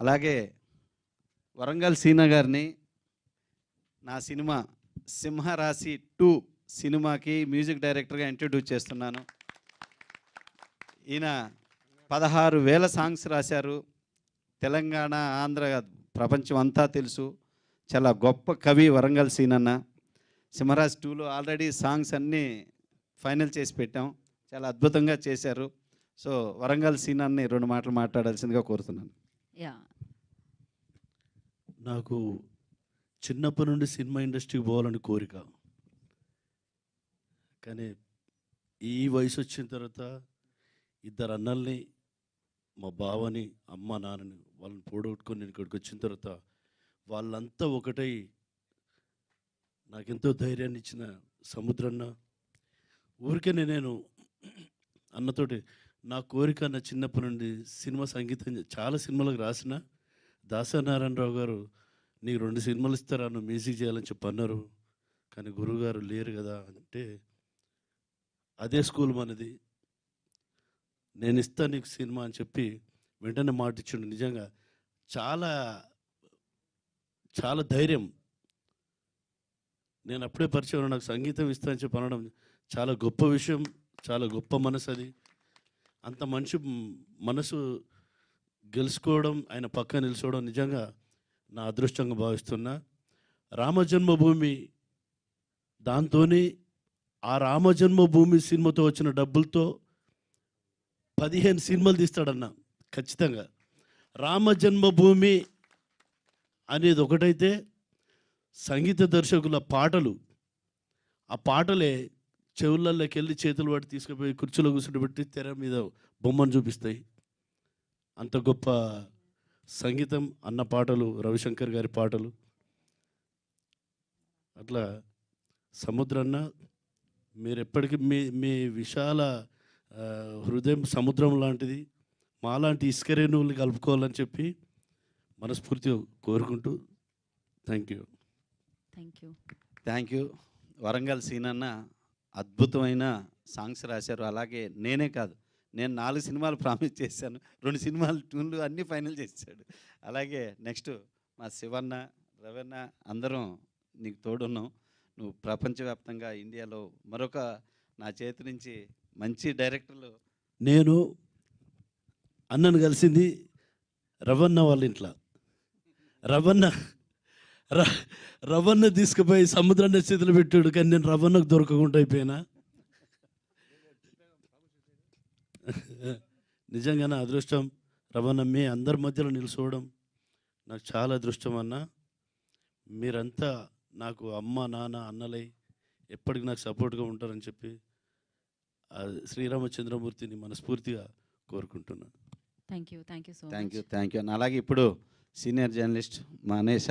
అలాగే వరంగల్ సీనా గారిని నా సినిమా సింహరాశి టూ సినిమాకి మ్యూజిక్ డైరెక్టర్గా ఇంట్రడ్యూస్ చేస్తున్నాను. ఈయన పదహారు వేల సాంగ్స్ రాశారు. తెలంగాణ ఆంధ్ర ప్రపంచం అంతా తెలుసు. చాలా గొప్ప కవి వరంగల్ సీనన్న. సింహరాజ్ టూలో ఆల్రెడీ సాంగ్స్ అన్నీ ఫైనల్ చేసి పెట్టాం. చాలా అద్భుతంగా చేశారు. సో వరంగల్ సీనాన్ని రెండు మాటలు మాట్లాడాల్సిందిగా కోరుతున్నాను. యా నాకు చిన్నప్పటి నుండి సినిమా ఇండస్ట్రీకి పోవాలని కోరిక. కానీ ఈ వయసు వచ్చిన తర్వాత ఇద్దరు అన్నల్ని మా బావని అమ్మ నాన్నని వాళ్ళని పోగొట్టుకొని నేను ఇక్కడికి వచ్చిన తర్వాత వాళ్ళంతా ఒకటై నాకెంతో ధైర్యాన్ని ఇచ్చిన సముద్రన్న. ఊరికే నేను అన్నతోటి నా కోరిక నా చిన్నప్పటి నుండి సినిమా సంగీతం చాలా సినిమాలకు రాసిన దాసనారాయణరావు గారు నీకు రెండు సినిమాలు ఇస్తారా నువ్వు మ్యూజిక్ చేయాలని చెప్పి అన్నారు. కానీ గురువుగారు లేరు కదా అంటే అదే స్కూల్ మనది. నేను ఇస్తాను నీకు సినిమా అని చెప్పి వెంటనే మాట ఇచ్చిండు. నిజంగా చాలా చాలా ధైర్యం. నేను అప్పుడే పరిచయం నాకు సంగీతం ఇస్తానని చెప్పి అనడం చాలా గొప్ప విషయం చాలా గొప్ప మనసు అది. అంత మనిషి మనసు గెలుచుకోవడం ఆయన పక్క నిలుచోవడం నిజంగా నా అదృష్టంగా భావిస్తున్నా. రామజన్మభూమి దాంతోని ఆ రామజన్మభూమి సినిమాతో వచ్చిన డబ్బులతో పదిహేను సినిమాలు తీస్తాడన్న ఖచ్చితంగా. రామజన్మభూమి అనేది ఒకటైతే సంగీత దర్శకుల పాటలు. ఆ పాటలే చెవులలోకి వెళ్ళి చేతులు పట్టి తీసుకుపోయి కుర్చీలో కూర్చుంటబెట్టి తెర మీద బొమ్మను చూపిస్తాయి. అంత గొప్ప సంగీతం అన్న పాటలు రవిశంకర్ గారి పాటలు. అట్లా సముద్రన్న మీరు ఎప్పటికీ మీ మీ విశాల హృదయం సముద్రం లాంటిది మాలాంటి ఇసుక రేణువులు కలుపుకోవాలని చెప్పి మనస్ఫూర్తిగా కోరుకుంటూ thank you thank you thank you Warangal సీనన్న అద్భుతమైన సాంగ్స్ రాశారు. అలాగే నేనే కాదు నేను నాలుగు సినిమాలు ప్రామిస్ చేశాను. రెండు సినిమాలు ట్యూన్లు అన్నీ ఫైనల్ చేశాడు. అలాగే నెక్స్ట్ మా శివన్న రవన్న అందరం నీకు తోడున్నాం. నువ్వు ప్రపంచవ్యాప్తంగా ఇండియాలో మరొక నా చేతి నుంచి మంచి డైరెక్టర్లు నేను అన్నను కలిసింది రవణ వాళ్ళ ఇంట్లో. రవణ ర రవణ తీసుకుపోయి సముద్రాన్ని చేతులు పెట్టాడు కానీ నేను రవణకు దొరకకుండా అయిపోయినా? నిజంగా నా అదృష్టం. రవణ మీ అందరి మధ్యలో నిలుచోవడం నాకు చాలా అదృష్టం అన్న. మీరంతా నాకు అమ్మ నాన్న అన్నలై ఎప్పటికి నాకు సపోర్ట్గా ఉంటారని చెప్పి శ్రీరామచంద్రమూర్తిని మనస్ఫూర్తిగా కోరుకుంటున్నాను. Thank you thank you so thank you much thank you అలాగే ఇప్పుడు సీనియర్ జర్నలిస్ట్ మా